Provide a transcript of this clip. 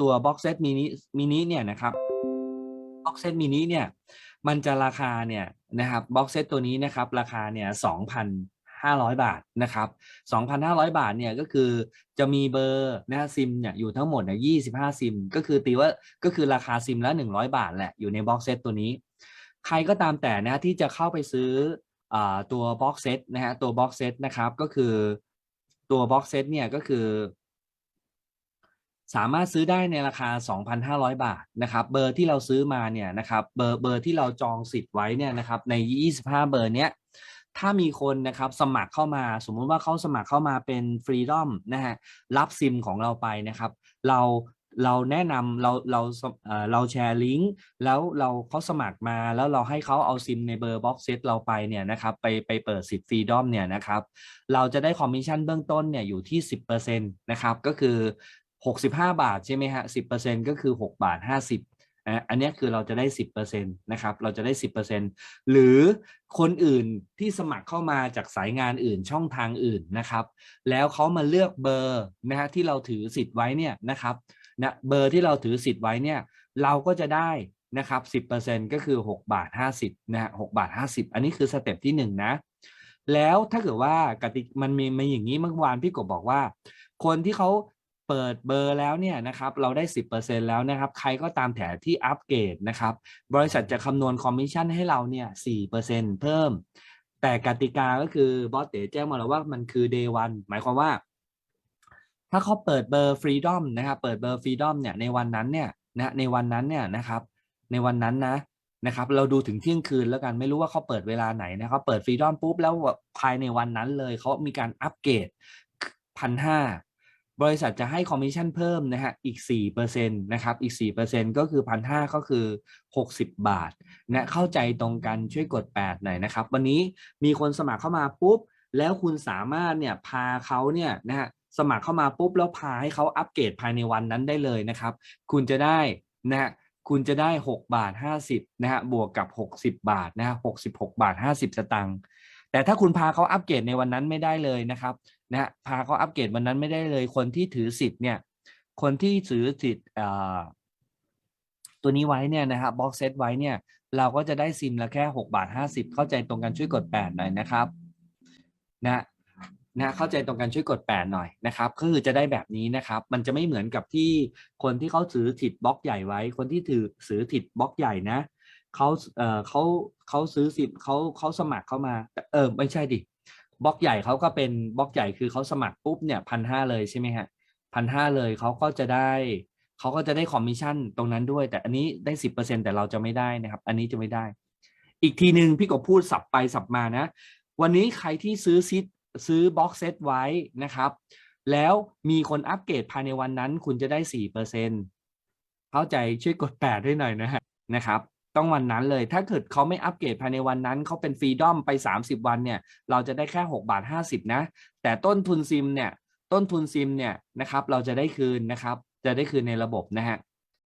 ตัว box set mini mini เนี่ยนะครับ box set mini เนี่ยมันจะราคาเนี่ยนะครับ box set ตัวนี้นะครับราคาเนี่ย2,500 บาทนะครับ 2,500 บาทเนี่ยก็คือจะมีเบอร์นะฮะซิมเนี่ยอยู่ทั้งหมดเนี่ย25 ซิม ก็คือตีว่าก็คือราคาซิมละ100 บาทแหละอยู่ใน box set ตัวนี้ ใครก็ตามแต่นะที่จะเข้าไปซื้ออาตัว box set นะฮะตัว box set นะครับก็คือตัว box set เนี่ยก็คือ สามารถซื้อได้ในราคา 2,500 บาทนะครับ เบอร์ที่เราซื้อมาเนี่ยนะครับ เบอร์เบอร์ที่เราจองสิทธิ์ไว้เนี่ยนะครับใน 25 เบอร์เนี้ย ถ้ามีคนนะครับสมัครเข้ามา สมมุติว่าเขาสมัครเข้ามาเป็นฟรีดอมนะฮะ รับซิมของเราไปนะครับ เราเราแนะนำเราเราเราแชร์ลิงก์แล้วเราเขาสมัครมาแล้วเราให้เขาเอาซิมในเบอร์บ็อกเซตเราไปเนี่ยนะครับไปไปเปิดสิทธิ์ฟรีดอมเนี่ยนะครับ เราจะได้คอมมิชชั่นเบื้องต้นเนี่ยอยู่ที่ 10%นะครับ ก็คือ 65 บาทใช่ไหมฮะ10%ก็คือ 6 บาท 50อะอันนี้คือเราจะได้ 10%นะครับ เราจะได้ 10%หรือคนอื่นที่สมัครเข้ามาจากสายงานอื่นช่องทางอื่นนะครับ แล้วเขามาเลือกเบอร์นะฮะที่เราถือสิทธิ์ไว้เนี่ยนะครับนะเบอร์ที่เราถือสิทธิ์ไว้เนี่ยเราก็จะได้นะครับ 10%ก็คือ 6 บาท 50นะฮะ6บาท 50 อันนี้คือสเต็ปที่ 1 นะ แล้วถ้าเกิดว่ากติกมันมีมาอย่างนี้เมื่อวานพี่กบบอกว่า คนที่เขา เปิดเบอร์แล้วเนี่ยนะครับเราได้ 10%แล้วนะครับใครก็ตามแถที่อัปเกรดนะครับบริษัทจะคำนวณคอมมิชชั่นให้เราเนี่ย4%เพิ่ม แต่กติกาก็คือบอสเต๋แจ้งมาแล้วว่ามันคือ day one หมายความว่า ถ้าเขาเปิดเบอร์ฟรีดอมนะครับเปิดเบอร์ฟรีดอมเนี่ยในวันนั้นเนี่ยนะในวันนั้นเนี่ยนะครับในวันนั้นนะนะครับเราดูถึงเที่ยงคืนแล้วกันไม่รู้ว่าเขาเปิดเวลาไหนนะครับเปิดฟรีดอมปุ๊บแล้วภายในวันนั้นเลยเขามีการอัปเกรดพันห้า บริษัทจะให้คอมมิชชั่นเพิ่มนะฮะอีก4%นะครับอีก 4%ก็คือพันห้าก็คือ 60 บาทนะเข้าใจตรงกันช่วยกด 8 หน่อยนะครับ วันนี้มีคนสมัครเข้ามาปุ๊บ แล้วคุณสามารถเนี่ยพาเขาเนี่ยนะฮะสมัครเข้ามาปุ๊บ แล้วพาให้เขาอัปเกรดภายในวันนั้นได้เลยนะครับ คุณจะได้นะฮะคุณจะได้ 6 บาท 50นะฮะบวกกับ 60 บาทนะฮะ66 บาท 50 สตางค์ แต่ถ้าคุณพาเขาอัปเกรดในวันนั้นไม่ได้เลยนะครับนะพาเขาอัปเกรดวันนั้นไม่ได้เลย คนที่ถือสิทธิ์เนี่ย คนที่ถือสิทธิ์ตัวนี้ไว้เนี่ยนะฮะบ็อกเซตไว้เนี่ย เราก็จะได้ซิมละแค่6บาท50 เข้าใจตรงกันช่วยกด 8 หน่อยนะครับนะนะเข้าใจตรงกันช่วยกด 8 หน่อยนะครับก็คือจะได้แบบนี้นะครับ มันจะไม่เหมือนกับที่คนที่เขาถือถิดบล็อกใหญ่ไว้ คนที่ถือซื้อถิดบล็อกใหญ่นะ เขาเอ่อเขาเขาซื้อสิทเขาเขาสมัครเข้ามาเออไม่ใช่ดิบล็อกใหญ่เขาก็เป็นบล็อกใหญ่คือเขาสมัครปุ๊บเนี่ยพันห้าเลยใช่ไหมฮะพันห้าเลยเขาก็จะได้เขาก็จะได้คอมมิชชั่นตรงนั้นด้วย แต่อันนี้ได้สิบเปอร์เซ็นแต่เราจะไม่ได้นะครับ อันนี้จะไม่ได้ อีกทีหนึ่งพี่ก็พูดสับไปสับมานะ วันนี้ใครที่ซื้อซิทซื้อบ็อกเซตไว้นะครับ แล้วมีคนอัปเกรดภายในวันนั้น คุณจะได้สี่เปอร์เซ็นเข้าใจช่วยกดแปดด้วยหน่อยนะฮะนะครับ ต้องวันนั้นเลย ถ้าเกิดเขาไม่อัปเกรดภายในวันนั้น เขาเป็นฟรีดอมไป 30 วันเนี่ย เราจะได้แค่ 6 บาท 50 นะ แต่ต้นทุนซิมเนี่ย ต้นทุนซิมเนี่ยนะครับ เราจะได้คืนนะครับ จะได้คืนในระบบนะฮะ